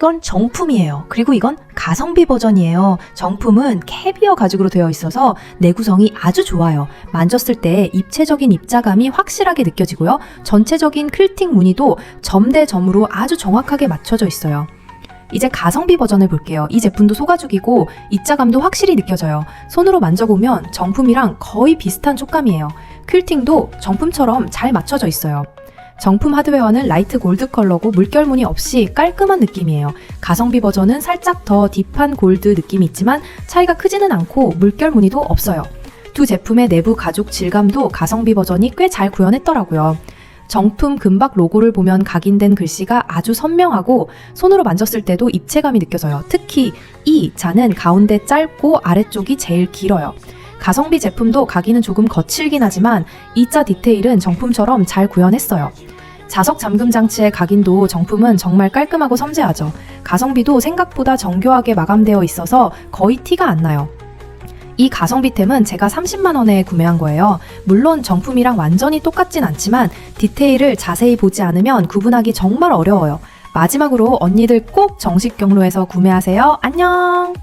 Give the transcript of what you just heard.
이건 정품이에요. 그리고 이건 가성비 버전이에요. 정품은 캐비어 가죽으로 되어 있어서 내구성이 아주 좋아요. 만졌을 때 입체적인 입자감이 확실하게 느껴지고요. 전체적인 클팅 무늬도 점대 점으로 아주 정확하게 맞춰져 있어요. 이제 가성비 버전을 볼게요. 이 제품도 소가죽이고 입자감도 확실히 느껴져요. 손으로 만져보면 정품이랑 거의 비슷한 촉감이에요. 퀼팅도 정품처럼 잘 맞춰져 있어요. 정품 하드웨어는 라이트 골드 컬러고 물결 무늬 없이 깔끔한 느낌이에요. 가성비 버전은 살짝 더 딥한 골드 느낌이 있지만 차이가 크지는 않고 물결 무늬도 없어요. 두 제품의 내부 가죽 질감도 가성비 버전이 꽤 잘 구현했더라고요. 정품 금박 로고를 보면 각인된 글씨가 아주 선명하고 손으로 만졌을 때도 입체감이 느껴져요. 특히 이 자는 가운데 짧고 아래쪽이 제일 길어요. 가성비 제품도 각인은 조금 거칠긴 하지만 이자 디테일은 정품처럼 잘 구현했어요. 자석 잠금 장치의 각인도 정품은 정말 깔끔하고 섬세하죠. 가성비도 생각보다 정교하게 마감되어 있어서 거의 티가 안 나요. 이 가성비템은 제가 30만원에 구매한 거예요. 물론 정품이랑 완전히 똑같진 않지만 디테일을 자세히 보지 않으면 구분하기 정말 어려워요. 마지막으로 언니들 꼭 정식 경로에서 구매하세요. 안녕!